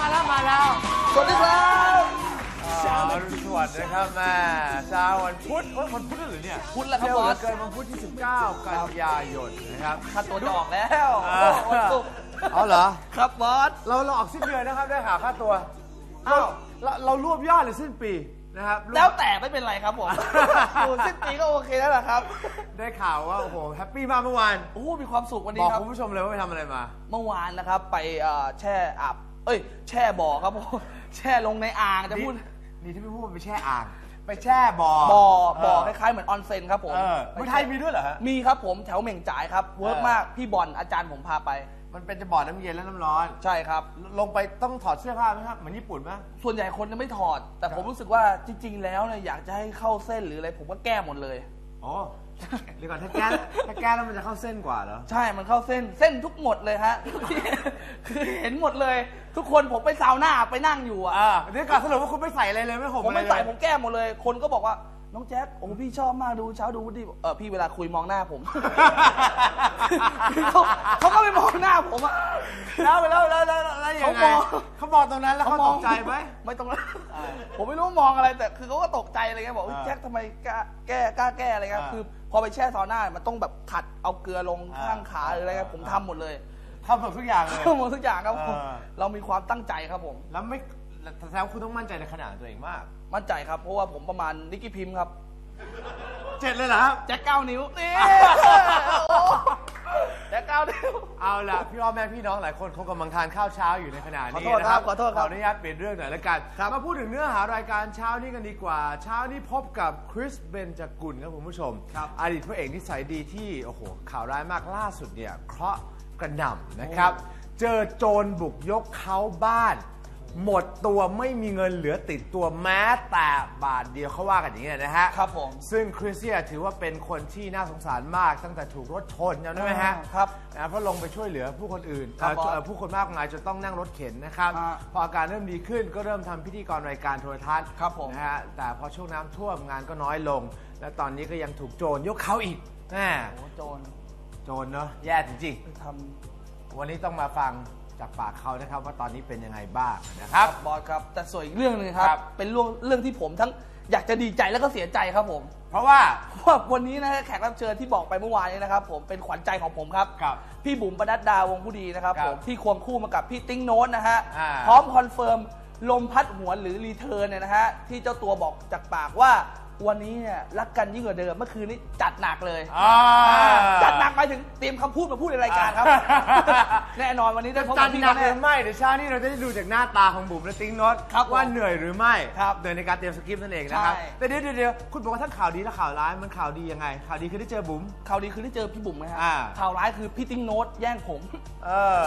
มาแล้วมาแล้วสวัสดีครับอ่าอรุณสวัสดิ์นะครับแม่เช้าวันพุธเอ้ยวันพุธแล้วเหรือเนี่ยพุธแล้วครับเร็วบอเหลืส อเกินวันพุธที่ 19 กันยายนนะครับ ค่าตัวจะออกแล้วอ่า วันศุกร์เอาเหรอ ครับบอส เราเราออกสิ้นเดือนนะครับได้ข่าวค่าตัว อ้าวเราเรารวบยอดหรือสิ้นปีนะครับรบแล้วแต่ไม่เป็นไรครับผม อยู่สิ้นปีก็โอเคแล้วล่ะครับ ได้ข่าวว่าโอ้โหแฮปปี้มากเมื่อวานโอ้มีความสุขวันบนี้อกครับ คุณผู้ชมเลยว่าไปทำอะไรมา เมื่อวานนะครับ ไปเอ่อแช่อาบเอ้ย แช่บ่อครับผมแช่ลงในอ่างจะพูดนี่ที่ไม่พูดว่าไปแช่อ่าง ไปแช่บ่อบ่อบ่อเคล้ายๆเหมือนออนเซ็นครับผมเออเมืองไทยมีด้วยเหรอฮะ มีครับผมแถวเหม่งจ่ายครับเวิร์กเออมากพี่บอลอาจารย์ผมพาไป มันเป็นจะบ่อน้ำเย็นและน้ำร้อน ใช่ครับ ลงไปต้องถอดเสื้อผ้าไหมครับเหมือนญี่ปุ่นไหม ส่วนใหญ่คนจะไม่ถอด แต่ผมรู้สึกว่าจริง ๆ แล้วเนี่ยอยากจะให้เข้าเส้นหรืออะไรผมก็แก้หมดเลย อ๋อเดี๋ยวก่อนถ้าแก้ถ้าแก้แล้วมันจะเข้าเส้นกว่าเหรอ ใช่ มันเข้าเส้น เส้นทุกหมดเลยฮะ คือเห็นหมดเลย ทุกคนผมไปซาวน่าไปนั่งอยู่อะอ่าเดี๋ยวก่อนสรุปว่าคุณไม่ใส่อะไรเลยไม่ห่มผมอะไรไม่เลยใส่ผมแก้หมดเลย คนก็บอกว่าน้องแจ๊คโอ้พี่ชอบมากดูเช้าดูดิเออพี่เวลาคุยมองหน้าผม เขาเขาก็ไปมองหน้าผมอะ แล้วแล้วแล้วแล้วแล้วยังไงเขามองเขาบอกตรงนั้นแล้วเขาตกใจไหมไม่ต้องผมไม่รู้มองอะไรแต่คือเขาก็ตกใจอะไรเงี้ยบอกอุ๊ยแจ็คทำไมกล้าแก้กล้าแก้อะไรเงี้ยคือ พอไปแช่ซาวน่ามันต้องแบบขัดเอาเกลือลงข้างขาหรืออะไรเงี้ยผมทำหมดเลยทำหมดทุกอย่างเลยทำหมดทุกอย่างครับผมเรามีความตั้งใจครับผมแล้วไม่แสดงว่าคุณต้องมั่นใจในขนาดตัวเองมาก มั่นใจครับเพราะว่าผมประมาณนิกกี้พิมพ์ครับ เจ็ดเลยเหรอครับ แจ็คเก้านิ้วนี่แจ็คเก้านิ้ว เอาล่ะ พี่อ้อมแม่พี่น้องหลายคนคงกำลังทานข้าวเช้าอยู่ในขณะนี้ขอโทษนะครับขอโทษครับขออนุญาตเปลี่ยนเรื่องหน่อยละกันครับมาพูดถึงเนื้อหารายการเช้านี้กันดีกว่า เช้านี้พบกับคริสเบนจกุลครับคุณผู้ชมครับอดีตพระเอกนิสัยดีที่โอ้โหข่าวร้ายมากล่าสุดเนี่ยเคราะห์กระหน่ำนะครับ เจอโจรบุกยกเขาบ้าน หมดตัวไม่มีเงินเหลือติดตัวแม้แต่บาทเดียวเขาว่ากันอย่างนี้นะฮะครับผมซึ่งคริสเนี่ยถือว่าเป็นคนที่น่าสงสารมากตั้งแต่ถูกรถชนจำได้ไหมฮะอ่าครับนะเพราะลงไปช่วยเหลือผู้คนอื่นครับเอ่อผมเอ่อผู้คนมากมายจนต้องนั่งรถเข็นนะครับ อ่าพออาการเริ่มดีขึ้นก็เริ่มทำพิธีกรรายการโทรทัศน์ครับผม นะฮะแต่พอช่วงน้ำท่วมงานก็น้อยลง และตอนนี้ก็ยังถูกโจรยกเขาอีกแหมโอ้โจรโจรเนาะแย่จริงไปทำๆวันนี้ต้องมาฟัง จากปากเขานะครับ ว่าตอนนี้เป็นยังไงบ้างนะคครัรับบบอสครับ แต่ส่วนอีกเรื่องหนึงครับครับเป็นเรื่องเรื่องที่ผมทั้งอยากจะดีใจแล้วก็เสียใจครับผม เพราะว่า เพราะว่าวันนี้นะฮะแขกรับเชิญที่บอกไปเมื่อวานนี้นะครับผมเป็นขวัญใจของผมครับ ครับพี่บุ๋มปนัดดาวงผู้ดีนะครับครับผมที่ควงคู่มากับพี่ติ้งโน้ตนะฮะอ่าพร้อมคอนเฟิร์มลมพัดหวนหรือรีเทิร์นเนี่ยนะฮะที่เจ้าตัวบอกจากปากว่า วันนี้เนี่ยรักกันยิ่งกว่าเดิมเมื่อคืนนี้จัดหนักเลยอ่า จัดหนักไปถึงเตรียมคำพูดมาพูดในรายการครับ แน่นอนวันนี้ได้พบจักัดบพี่หนักหแน่ รือไม่เดี๋ยวเช้านี้เราจะได้ดูจากหน้าตาของบุ๋มและติ้งโน็อตครับว่าผมเหนื่อยหรือไม่ครับเหนื่อยในการเตรียมสคริปต์นั่นเองนะครับใช่ แต่เดี๋ยวเดี๋ยวเดี๋ยวคุณบอกว่าทั้งข่าวดีและข่าวร้ายมันข่าวดียังไง ข่าวดีคือได้เจอบุ๋ม ข่าวดีคือได้เจอพี่บุ๋มไหมฮะอ่า ข่าวร้ายคือพี่ติ้งโน้ตแย่งผม เออ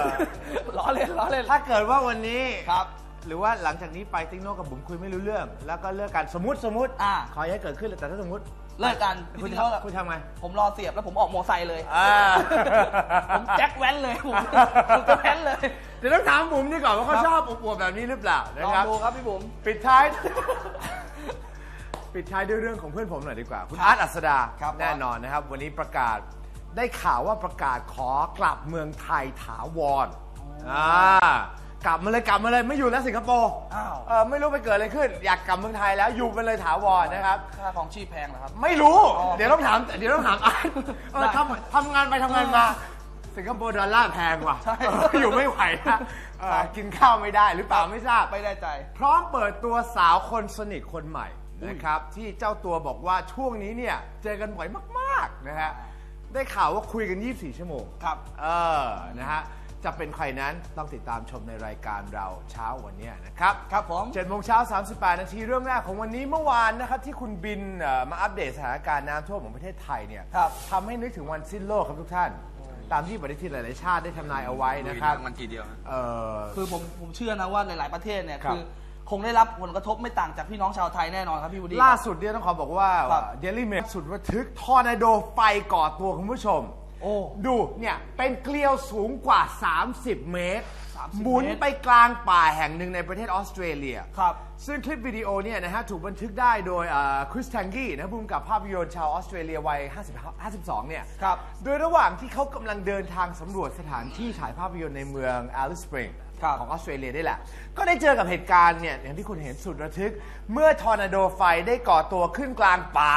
ล้อเล่นล้อเล่นถ้าเกิดว่าวันนี้ครับ หรือว่าหลังจากนี้ไปติ้งโน็อตกับบุ๋มคุยไม่รู้เรื่อง แล้วก็เลิกกันสมมติสมมติอ่า ขออย่าให้เกิดขึ้นเลยแต่ถ้าสมมติเลิกกันคุณพี่ทติ้งโน้ตำคุณทำไง ผมรอเสียบแล้วผมออกมอไซค์เลยอ่า ผมแจ็คแว้นเลยผมผมจะแว้นเลยเดี๋ยวต้องถามบุ๋มดีก่อนว่าเขาครับชอบอวบๆแบบนี้หรือเปล่านะลองครับ ดูครับพี่บุ๋ม ปิดท้าย ปิดท้ายด้วยเรื่องของเพื่อนผมหน่อยดีกว่า คุณอาร์ตอัสดาครับ แน่นอนนะครับ วันนี้ประกาศได้ข่าวว่าประกาศขอกลับเมืองไทยถาวรอ่า กลับมาเลยกลับมาเลยไม่อยู่แล้วสิงคโปร์อ้าว เออไม่รู้ไปเกิดอะไรขึ้น อยากกลับเมืองไทยแล้วอยู่ไปเลยถาวรนะครับ ค่าของชีพแพงเหรอครับ ไม่รู้ อ๋อเดี๋ยวต้องถามเดี๋ยวต้องถามอาร์ตเออได้ทำทำงานไปทำงานมา สิงคโปร์ดอลลาร์แพงว่ะใช่ เอออยู่ไม่ไหวนะเออกินข้าวไม่ได้หรือเปล่าไม่ทราบ ไม่ได้ใจ พร้อมเปิดตัวสาวคนสนิทคนใหม่นะครับ ที่เจ้าตัวบอกว่าช่วงนี้เนี่ย เจอกันบ่อยมาก ๆ นะฮะ ได้ข่าวว่าคุยกัน 24 ชั่วโมง ครับ เออ นะฮะ จะเป็นใครนั้นต้องติดตามชมในรายการเราเช้าวันเนี้ยนะครับครับผม7โมงเช้า38 นาทีเรื่องแรกของวันนี้เมื่อวานนะครับที่คุณบินเอ่อมาอัปเดตสถานการณ์น้ำท่วมของประเทศไทยเนี่ยครับ ทำให้นึกถึงวันสิ้นโลกครับทุกท่าน ตามที่ปฏิทินหลายๆชาติได้ทำนายเอาไว้นะครับมันทีเดียวนะเออคือผมผมเชื่อนะว่าหลาย ๆ ประเทศเนี่ยครับ คือคงได้รับผลกระทบไม่ต่างจากพี่น้องชาวไทยแน่นอนครับพี่บุดีล่าสุดเนี่ยต้องขอบอกว่าครับ เดลี่เมสุดระทึกทอร์นาโดไฟก่อตัวคุณผู้ชม โอ้ดูเนี่ยเป็นเกลียวสูงกว่า 30 เมตร 30หมุนเมตร ไปกลางป่าแห่งหนึ่งในประเทศออสเตรเลีย ครับ ซึ่งคลิปวิดีโอเนี่ยนะฮะถูกบันทึกได้โดยคริสแทงกี้นะภูมิกับภาพยนตร์ชาวออสเตรเลียวัย50 52 เนี่ย ครับ โดยระหว่างที่เขากำลังเดินทางสำรวจสถานที่ถ่ายภาพยนตร์ในเมืองแอลิสปริงครับ ของออสเตรเลียได้แหละ ก็ได้เจอกับเหตุการณ์เนี่ยอย่างที่คุณเห็นสุดระทึก เมื่อทอร์นาโดไฟได้ก่อตัวขึ้นกลางป่า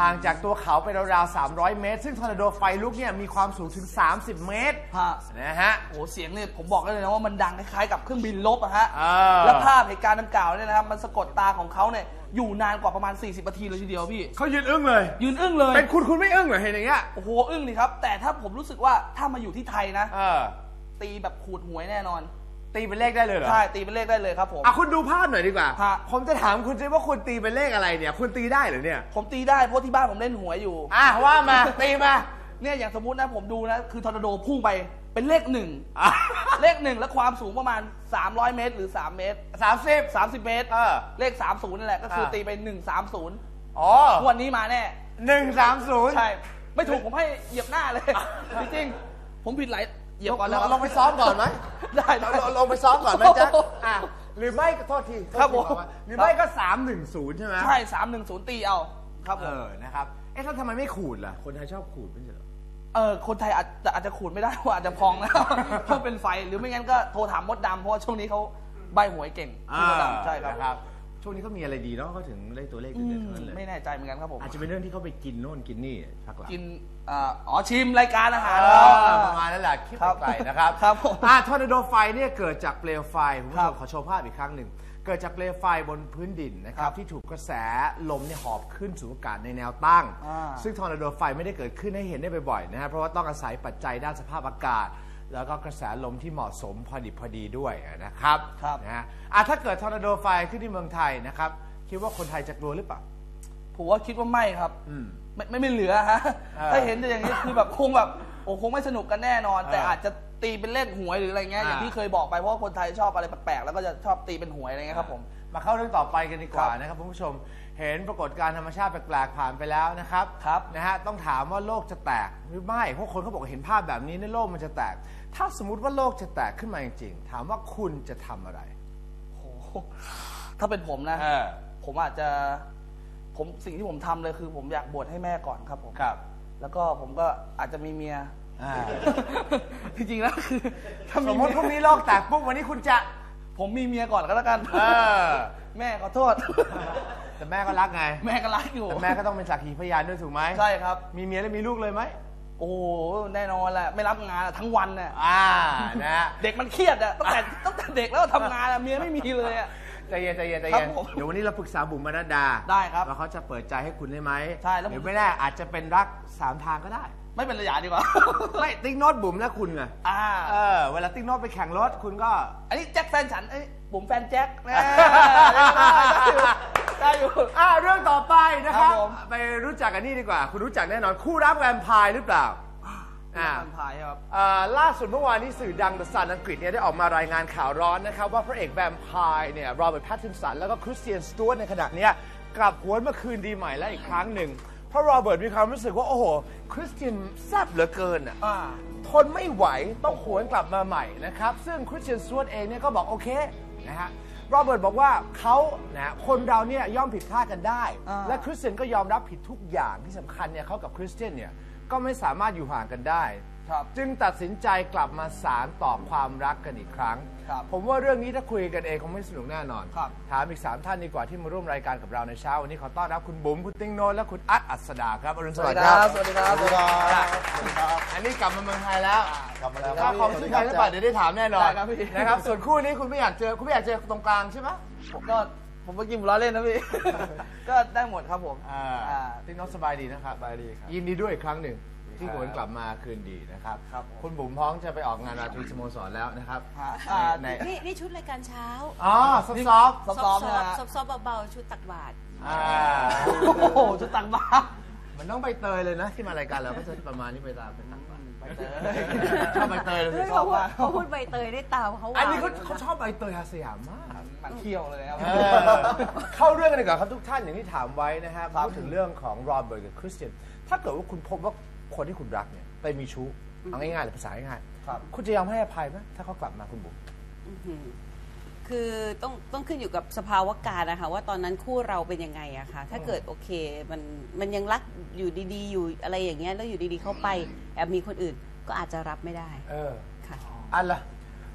ห่างจากตัวเขาไปราวๆ 300 เมตร ซึ่งทอร์นาโดไฟลุกเนี่ยมีความสูงถึง 30 เมตรฮะนะฮะ โอ้โหเสียงเนี่ยผมบอกได้เลยนะว่ามันดังคล้ายๆกับเครื่องบินลบอะฮะ เออ แล้วภาพเหตุการณ์ดังกล่าวเนี่ยนะครับมันสะกดตาของเขาเนี่ยอยู่นานกว่าประมาณ 40นาทีเลยทีเดียวพี่ เขายืนอึ้งเลย ยืนอึ้งเลย เป็นคุณคุณไม่อึ้งเหรอเห็นอย่างเงี้ย โอ้โหอึ้งดิครับ แต่ถ้าผมรู้สึกว่าถ้ามาอยู่ที่ไทยนะ เออ ตีแบบขูดหวยแน่นอน ตีเป็นเลขได้เลยเหรอใช่ตีเป็นเลขได้เลยครับผม อะคุณดูภาพหน่อยดีกว่า ฮะ ผมจะถามคุณซิว่าคุณตีเป็นเลขอะไรเนี่ย คุณตีได้เหรือเนี่ย ผมตีได้เพราะที่บ้านผมเล่นหวยอยู่ อะว่ามา ตีมา เนี่ยอย่างสมมุตินะผมดูนะคือทอร์นาโดพุ่งไปเป็นเลขหนึ่งอะ เลขหนึ่งและความสูงประมาณ 300 เมตร หรือ 3 เมตร สามสิบ 30 เมตรเออเลข 30นี่แหละก็คือเออตีไป 130อ๋องวดนี้มาแน่หนึ่งสามศูนย์ ใช่ ไม่ถูกผมให้เหยียบหน้าเลย จริงๆผมผิดหลาย เหยียบก่อนแล้วลงไปซ้อมก่อนไหมได้ได้ลงลงไปซ้อมก่อนไหมจ๊ะอะหรือไม่ก็โทษทีโทษทีครับผม อกว่าหรือไม่ก็สามหนึ่งศูนย์ใช่ไหมใช่310ตีเอา ครับผเอม อนะครับเอ๊ะแล้วทำไมไม่ขูดล่ะ คนไทยชอบขูดไม่ใช่เหรอ เออคนไทยอาจจะอาจจะขูดไม่ได้ว่าอาจจะพองนะเพราะเป็นไฟหรือไม่งั้นก็โทรถามมดดำเพราะว่าช่วงนี้เขาใบหวยเก่งพี่มดดำใช่ครับ นะครับ ช่วงนี้เขามีอะไรดีเนาะเขาถึงได้ตัวเลขอืเด็ดมๆทั้งนั้นเลยไม่แน่ใจเหมือนกันครับผมอาจจะเป็นเรื่องที่เขาไปกินโน่นกินนี่พักหลังกินอ่าอ๋อชิมรายการอาหารเอเขาอประมาณนั้นแหละคิดครับไปไกลนะครับครับผมอ่าทอร์นาโดไฟเนี่ยเกิดจากเปลวไฟผมผู้คชรับมขอโชว์ภาพอีกครั้งหนึ่ง เกิดจากเปลวไฟบนพื้นดินนะคครัรับบที่ถูกกระแสลมเนี่ยหอบขึ้นสู่อากาศในแนวตั้ง อ่าซึ่งทอร์นาโดไฟไม่ได้เกิดขึ้นให้เห็นได้บ่อยๆนะฮะเพราะว่าต้องอาศัยปัจจัยด้านสภาพอากาศ แล้วก็กระแสลมที่เหมาะสมพอดิบพอดีด้วยนะครับครับ นะฮะอะถ้าเกิดทอร์นาโดไฟขึ้นที่เมืองไทยนะครับคิดว่าคนไทยจะกลัวหรือเปล่า ผมว่าคิดว่าไม่ครับ อืม ไม่ไม่ไม่เหลือฮะ เออถ้าเห็นอย่างนี้คือแบบคงแบบโอ้คงไม่สนุกกันแน่นอน แต่เออออาจจะ ตีเป็นเลขหวยหรืออะไรเงี้ยอ่าอย่างที่เคยบอกไปเพราะว่าคนไทยชอบอะไรแปลกๆแล้วก็จะชอบตีเป็นหวยอะไรเงี้ยครับผม มาเข้าเรื่องต่อไปกันดีกว่าครับนะครับคุณผู้ชมเห็นปรากฏการณ์ธรรมชาติแปลกๆผ่านไปแล้วนะครับครับนะฮะต้องถามว่าโลกจะแตกหรือไม่เพราะคนเขาบอกว่าเห็นภาพแบบนี้ในโลกมันจะแตก ถ้าสมมติว่าโลกจะแตกขึ้นมาจริงๆถามว่าคุณจะทำอะไร โอ้โหถ้าเป็นผมนะ เออผมอาจจะผมสิ่งที่ผมทำเลยคือ ผมอยากบวชให้แม่ก่อนครับผม ครับ แล้วก็ผมก็อาจจะมีเมีย อ่าจริงๆแล้วคือถ้าสมีมมติพรุ่งนี้โลกแตกปุ๊บวันนี้คุณจะ ผมมีเมียก่อนก็แล้วกันเออ แม่ขอโทษ แต่แม่ก็รักไงแม่ก็รักอยู่แต่แม่ก็ต้องเป็นสักขีพยานด้วยถูกไหมใช่ครับ มีเมียแล้วมีลูกเลยไหมโอ้โหแน่นอนแหละไม่รับงานอะทั้งวันน่ะอ่านะฮะเด็กมันเครียดอะตั้งแต่ตั้งแต่เด็กแล้วทำงานอะเมียไม่มีเลยอะ ใจเย็นใจเย็นใจครัเย็นบผมเดี๋ยววันนี้เราปรึกษาบุ๋มมานัดดาได้ครับว่าเขาจะเปิดใจให้คุณได้ไหมใช่แล้วผม หรือไม่แน่อาจจะเป็นรักสามทางก็ได้ ไม่เป็นระยะดีกว่า ไม่ติ๊กโน้ตบุ๋มและคุณไงอ่า เออเวลาติ๊กโน้ตไปแข่งรถคุณก็ อันนี้แจ็คแฟนฉันไอ้ยผมแฟนแจ็คแน่ได้อยู่ อ่าเรื่องต่อไปนะครับ ครับผม ไปรู้จักกันนี่ดีกว่า คุณรู้จักแน่นอนคู่รักแวมไพร์หรือเปล่าอ่าแฟนพายครับ เอ่อล่าสุดเมื่อวานนี้สื่อดัง The Sun อังกฤษเนี่ยได้ออกมารายงานข่าวร้อนนะครับ ว่าพระเอกแวมไพร์เนี่ยโรเบิร์ตแพตตินสันแล้วก็คริสเตียนสตูร์ในขณะเนี้ยกลับหวนมาคืนดีใหม่แล้วอีกครั้งหนึ่ง เพราะโรเบิร์ตมีความรู้สึกว่า โอ้โห คริสเตียนแซ่บเหลือเกินอะอ่า ทนไม่ไหวต้องหวนกลับมาใหม่นะครับ ซึ่งคริสเตียนสตูร์เองเนี่ยก็บอกโอเคนะฮะโรเบิร์ตบอกว่าเขานะคนเราเนี่ยย่อมผิดพลาดกันได้ อ่า และคริสเตียนก็ยอมรับผิดทุกอย่างที่สำคัญเนี่ยเขากับคริสเตียนเนี่ยก็ไม่สามารถอยู่ห่างกันได้ ครับ จึงตัดสินใจกลับมาสารต่อความรักกันอีกครั้ง ครับผมว่าเรื่องนี้ถ้าคุยกันเองคงไม่สนุกแน่นอน ครับ ถามอีก 3 ท่านดีกว่าที่มาร่วมรายการกับเราในเช้า วันนี้ขอต้อนรับคุณบุ๋มคุณติ้งโนนและคุณอัดอัสดาครับอรุณสวัสดิ์ครับ สวัสดีครับ สวัสดีครับ สวัสดีครับอันนี้กลับมาเมืองไทยแล้วกลับมาแล้วค่าคอมชื่อใครหรือเปล่าเดี๋ยวได้ถามแน่นอนได้ครับพี่ นะครับส่วนคู่นี้คุณไม่อยากเจอคุณไม่อยากเจอตรงกลางใช่ไหมผมก็ผมเมื่อกี้ผมล้อเล่นนะพี่ ก็ได้หมดครับผม อ่าอ่า ติ้งโนนสบายดีนะครับสบายดีครับยินดีด้วยอีกครั้งหนึ่ง ที่ครับหวนกลับมาคืนดีนะครับ ครับผม คุณบุ๋มพร้อมจะไปออกงานราตรีสโมสรแล้วนะครับฮะอ่าในนี่นี่ชุดรายการเช้าอ๋อซอฟต์ซอฟต์ซอฟต์ๆนะฮะซอฟต์ๆเบาๆชุดตักบาตร อ่าโอ้โหจะตังบ้ามันต้องใบเตยเลยนะที่มารายการเราก็จะประมาณนี้ไปตามไปตามไปใบเตย ชอบใบเตยเลยสิเฮ้ยชอบเขาพูดมาก เขาพูดใบเตยได้ตามเขาอันวางนี้เขาเขาชอบใบเตยอาสยามมากมันเที่ยวเลยนะครับ เออเข้าเรื่องกันดีกว่าครับทุกท่านอย่างที่ถามไว้นะฮะครับพูดถึงเรื่องของโรเบิร์ตกับคริสเตียนถ้าเกิดว่าคุณพบว่า คนที่คุณรักเนี่ยไปมีชู้เอาง่ายๆเลยภาษาง่ายครับคุณจะยอมให้อภัยไหมถ้าเขากลับมาคุณบุ๋ม อื้อหือคือต้องต้องขึ้นอยู่กับสภาวะการนะคะ ว่าตอนนั้นคู่เราเป็นยังไงอะค่ะ ถ้าเกิดโอเคมันมันยังรักอยู่ดีๆ อยู่อะไรอย่างเงี้ยแล้วอยู่ดีๆเข้าไปแอบมีคนอื่นก็อาจจะรับไม่ได้เออ ค่ะ อันละ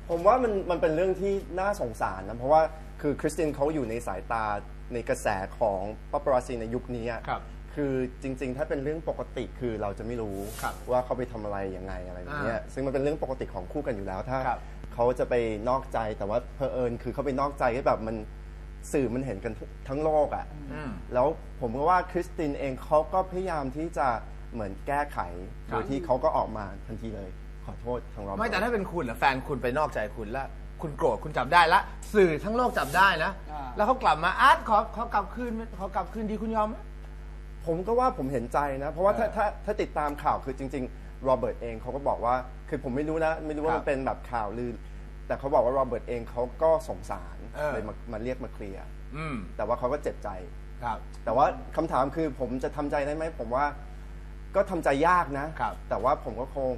ผมว่ามันมันเป็นเรื่องที่น่าสงสารนะ เพราะว่าคือคริสตินเขาอยู่ในสายตาในกระแสของป a ป a ราซีในยุคนี้อะครับ คือจริง ๆ ถ้าเป็นเรื่องปกติคือเราจะไม่รู้ครับว่าเขาไปทำอะไรยังไงอะไรอย่างเงี้ยอ่าซึ่งมันเป็นเรื่องปกติของคู่กันอยู่แล้วถ้าครับ เขาจะไปนอกใจแต่ว่าเพอเอิญคือเขาไปนอกใจที่แบบมันสื่อมันเห็นกันทั้งโลกอะ่ะอืม แล้วผมก็ว่าคริสตินเองเขาก็พยายามที่จะเหมือนแก้ไขคโดรับยที่เขาก็ออกมาทันทีเลยขอโทษทางเราไม่แต่ถ้าเป็นคุณเหรอแฟนคุณไปนอกใจคุณแล้ว คุณโกรธคุณจับได้ละ สื่อทั้งโลกจับได้นะ อ่า แล้วเขากลับมาอาร์ตขอขอกลับคืนขอกลับคืนดีคุณยอมไหม ผมก็ว่าผมเห็นใจนะ เพราะว่าถ้าเออถ้าถ้าติดตามข่าวคือจริงๆโรเบิร์ตเองเขาก็บอกว่าคือผมไม่รู้นะ ไม่รู้ว่าครับมันเป็นแบบข่าวลือ แต่เขาบอกว่าโรเบิร์ตเองเขาก็สงสารเออ เลยมามาเรียกมาเคลียร์อืมแต่ว่าเขาก็เจ็บใจ ครับ แต่ว่าคำถามคือผมจะทำใจได้ไหมผมว่าก็ทำใจยากนะ ครับ แต่ว่าผมก็คง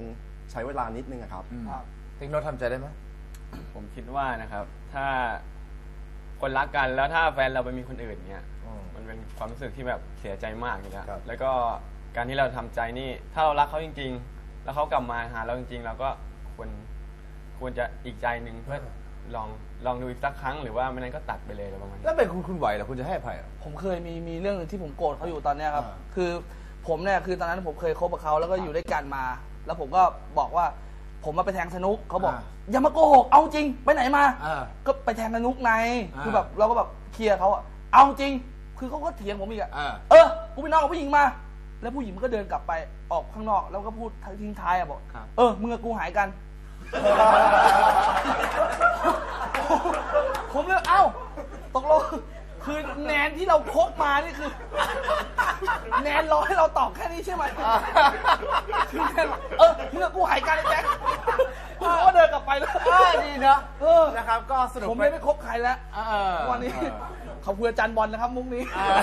ใช้เวลานิดนึงอะครับ อืมครับติ๊กโนตทำใจได้ไหม ผมคิดว่านะครับ ถ้า คนรักกันแล้วถ้าแฟนเราไปมีคนอื่นเนี่ยอืม มันเป็นความรู้สึกที่แบบเสียใจมากอยู่แล้วครับ แล้วก็การที่เราทำใจนี่ถ้าเรารักเขาจริง ๆ แล้วเขากลับมาหาเราจริง ๆ เราก็ควรควรจะอีกใจหนึ่งเพื่อลองลองดูอีกสักครั้งหรือว่าไม่นั้นก็ตัดไปเลยอะไรประมาณนี้ แล้วเป็นคุณคุณไหวเหรอคุณจะให้อภัยเหรอ ผมเคยมีมีเรื่องหนึงที่ผมโกรธเขาอยู่ตอนเนี้ยครับ อ่า คือผมเนี่ยคือตอนนั้นผมเคยคบกับเขาแล้วก็อยู่ด้วยกันมา แล้วผมก็บอกว่า ผมมาไปแทงสนุกเขาบอกอ่าอย่ามาโกหกเอาจริงไปไหนมาอ่าก็ไปแทงสนุกในอ่า คือแบบเราก็แบบเคลียร์เขาอะเอาจริง คือเขาก็เถียงผมอีกอะอ่าเออกูไปนอนกับผู้หญิงมา แล้วผู้หญิงมันก็เดินกลับไปออกข้างนอก แล้วก็พูดทิ้งท้ายอะบอกครับ เออมึงกับกูหายกัน ผมเลยเอ้าตกลง คือแนนที่เราคบมานี่คือ แนนรอให้เราตอบแค่นี้ใช่ไหมคือแนนบอกเออมึงกับกูหายกันไอ้แจ็คคุณก็เดินกลับไปแล้วเออดีเนอะเออนะครับ ก็สนุกผมไม่ได้คบใครแล้วเออวันนี้ขอบคุณอาจารย์บอลนะครับ มุกนี้เออ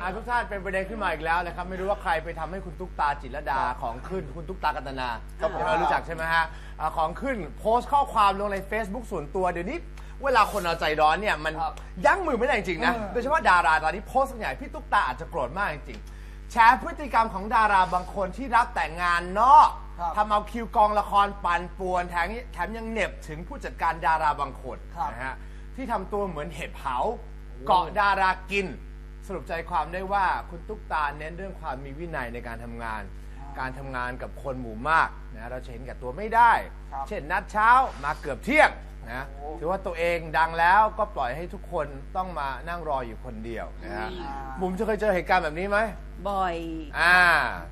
อ่าทุกท่านเป็นประเด็นขึ้นมาอีกแล้วนะครับ ไม่รู้ว่าใครไปทำให้คุณตุ๊กตาจิตรลดาของขึ้นคุณตุ๊กตากันตนาครับผมรู้จักใช่ไหมฮะอ่าของขึ้นโพสต์ข้อความลงใน Facebook ส่วนตัวเดี๋ยวนี้ เวลาคนเอาใจร้อนเนี่ยมันครับยั้งมือไม่ได้จริงๆนะเออโดยเฉพาะดาราตอนนี้โพสต์ส่วนใหญ่พี่ตุ๊กตาอาจจะโกรธมากจริงๆแชร์พฤติกรรมของดาราบางคนที่รับแต่งงานนอกครับทำเอาคิวกองละครปั่นป่วนแถมแถมยังเหน็บถึงผู้จัดการดาราบางคนครับ นะฮะที่ทำตัวเหมือนเห็บเผาเกาะดารากิน สรุปใจความได้ว่าคุณตุ๊กตาเน้นเรื่องความมีวินัยในการทำงาน การทำงานกับคนหมู่มากนะเราจะเห็นแก่ตัวไม่ได้ ครับ เช่นนัดเช้ามาเกือบเที่ยง นะโอ้ถือว่าตัวเองดังแล้วก็ปล่อยให้ทุกคนต้องมานั่งรออยู่คนเดียวนะฮะอืมบุ๋มจะเคยเจอเหตุการณ์แบบนี้ไหมบ่อยอ่า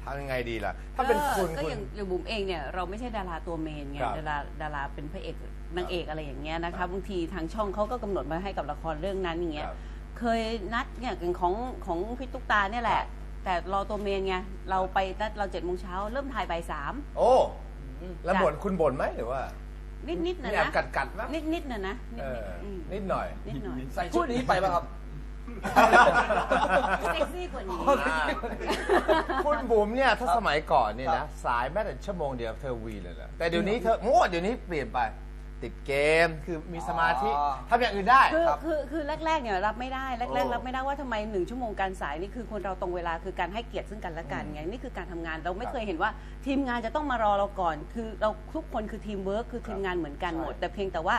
ทำยังไงดีล่ะ ถ้าเป็นคุณก็คุณ อย่างอย่างบุ๋มเองเนี่ยเราไม่ใช่ดาราตัวเมนไงครับดาราดาราเป็นพระเอกนางเอกอะไรอย่างเงี้ยนะคะบางทีทางช่องเขาก็กำหนดมาให้กับละครเรื่องนั้นอย่างเงี้ยครับเคยนัดเนี่ยอย่างของของพี่ตุ๊กตาเนี่ยแหละแต่รอตัวเมนไงเราไปนัดเราเจ็ดโมงเช้าเริ่มถ่ายบ่ายสาม โอ้แล้วบ่นคุณบ่นไหมหรือว่า นิดนิดๆนะมีแอบนะกัดกัดๆไหมนิดนิดๆนะนะนิเอดอๆอืมนิดหน่อย นิดหน่อยใส่ชุดนี้ไปป่ะครับ เซ็กซี่กว่านี้อ่าคุณบุ๋มเนี่ยถ้าสมัยก่อนเนี่ยครันะบสายแม้แต่ชั่วโมงเดียวเธอวีเลยเหรอแต่เดี๋ยวนี้เธอโอ้เดี๋ยวนี้เปลี่ยนไป ติดเกมคือมีสมาธิอ๋อ ทำอย่างอื่นได้คือครับ คือคือแรกๆเนี่ยรับไม่ได้แรกโอ้ ๆรับไม่ได้ว่าทำไมหนึ่งชั่วโมงการสายนี่คือคนเราตรงเวลาคือการให้เกียรติซึ่งกันและกันไงนี่คือการทำงานเราไม่เคยเห็นว่าทีมงานจะต้องมารอเราก่อน คือเราทุกคนคือทีมเวิร์คคือทีมงานเหมือนกันหมด แต่เพียงแต่ว่า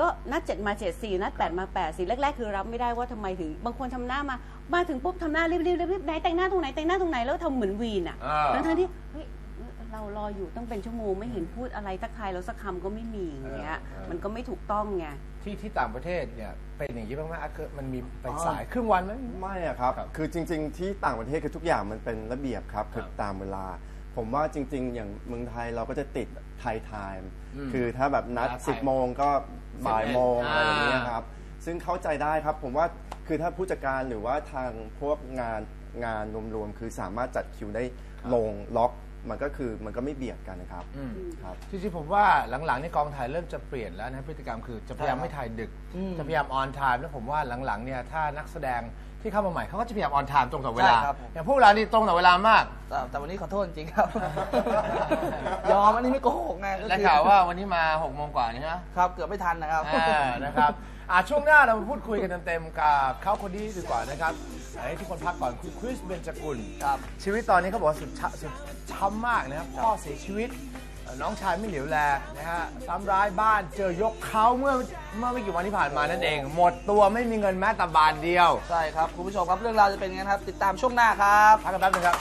ก็นัดเจ็ดมาเจ็ดสี่นัดแปดมาแปดสี่แรกๆ คือรับไม่ได้ว่าทำไมถึง บางคนทำหน้ามามาถึงปุ๊บทำหน้ารีบๆรีบๆไหนแต่งหน้าตรงไหนแต่งหน้าตรงไหนแล้วทำเหมือนวีนอะอ่า ทั้งๆที่ เฮ้ยเรารออยู่ต้องเป็นชั่วโมงไม่เห็นพูดอะไรทักทายเราสักคำก็ไม่มีอย่างเงี้ยมันก็ไม่ถูกต้องไง ที่ที่ต่างประเทศเนี่ยเป็นอย่างนี้บ้างไหมอะคือมันมีไปสายครึ่งวันไหม ไม่อะครับ ครับคือจริง ๆ ที่ต่างประเทศคือทุกอย่างมันเป็นระเบียบครับ คือตามเวลา ผมว่าจริง ๆ อย่างเมืองไทยเราก็จะติดไทยไทม์ อืมคือถ้าแบบนัด เวลาไทย10 โมงก็บ่ายโมง11อะไรอย่างเงี้ยอ่าครับ ซึ่งเข้าใจได้ครับ ผมว่าคือถ้าผู้จัดการหรือว่าทางพวกงานงานรวมๆ คือสามารถจัดคิวได้ลงล็อก มันก็คือมันก็ไม่เบียดกันนะครับอืม ครับ จริงๆผมว่าหลังๆนี่กองถ่ายเริ่มจะเปลี่ยนแล้วนะพฤติกรรมคือจะพยายามไม่ถ่ายดึกอืมจะพยายามออนไทม์แล้วผมว่าหลังๆเนี่ยถ้านักแสดง ที่เข้ามาใหม่เขาก็จะพยายามออนไทม์ตรงต่อเวลา ใช่ครับผม อย่างพวกเรานี่ตรงต่อเวลามาก แต่แต่วันนี้ขอโทษจริงๆครับ ยอมอันนี้ไม่โกหกไงก็และคือข่าวว่าวันนี้มา6กโมงกว่านี่ฮะครับเกือบไม่ทันนะครับ อ่านะครับอ่าช่วงหน้าเรามาพูดคุยกันเต็มๆกับเขาคนนี้ดีกว่านะครับให้ทุกคนพักก่อนคุณคริสเบนจกุล ครับ ชีวิตตอนนี้เขาบอกว่าสุดชะสุดช้ำมากนะครับพ่อเสียชีวิตเอ่อ น้องชายไม่เหลียวแลนะฮะทำร้ายบ้านเจอยกเขาเมื่อเมื่อไม่กี่วันที่ผ่านมานั่นเอง หมดตัวไม่มีเงินแม้แต่บาทเดียว ใช่ครับ คุณผู้ชมครับเรื่องราวจะเป็นยังไงครับ ติดตามช่วงหน้าครับ พักกันแป๊บนึงครับ